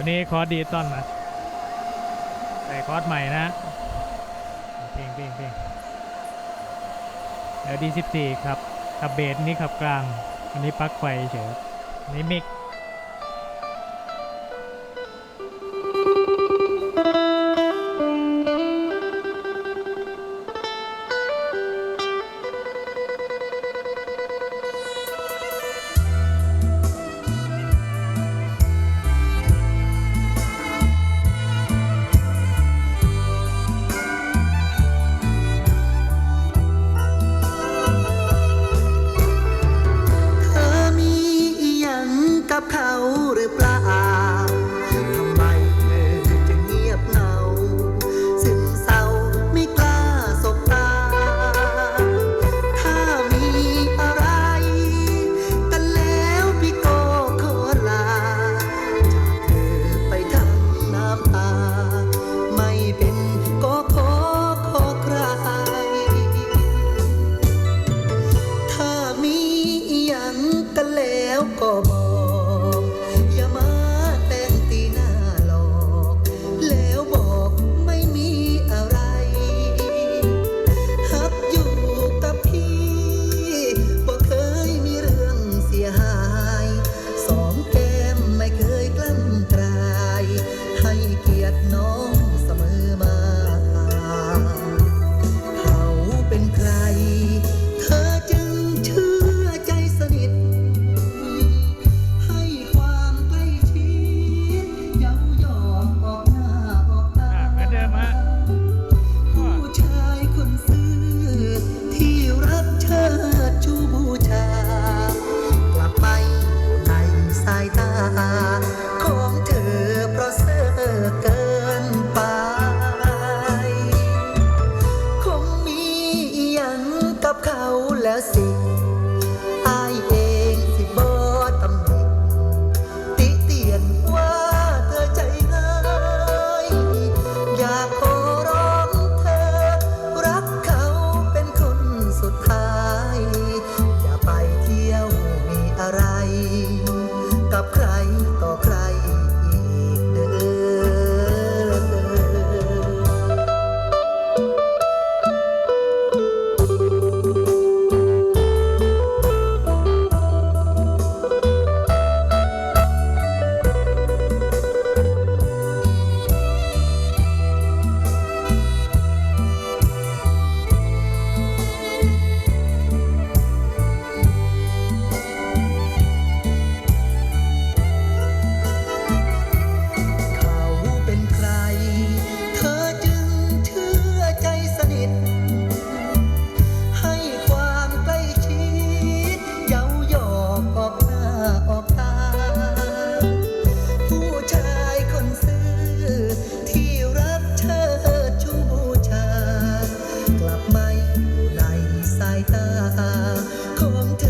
ตัวนี้คอร์ดดีตอนมาใส่คอร์ดใหม่นะเพลงเพลงเพลงแล้วดีสิบสี่ครับขับเบสนี่ขับกลาง อันนี้ปักไฟเฉยอันนี้มิก no.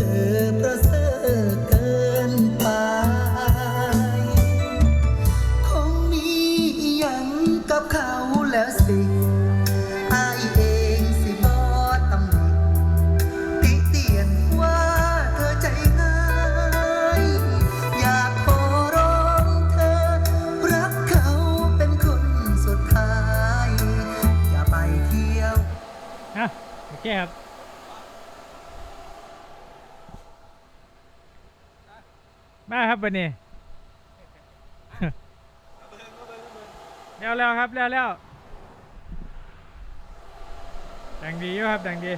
อประเสริฐเกินไป คงมีอย่างกับเขาแล้วสิอายเองสิบอตำหนิติเตียนว่าเธอใจง่าย อยากขอร้องเธอ รักเขาเป็นคนสุดท้าย อย่าไปเที่ยว อะโอเคครับ มาครับวันนี้เร็วแล้วครับเร็วแล้วดังดีอยู่ครับแต่งดี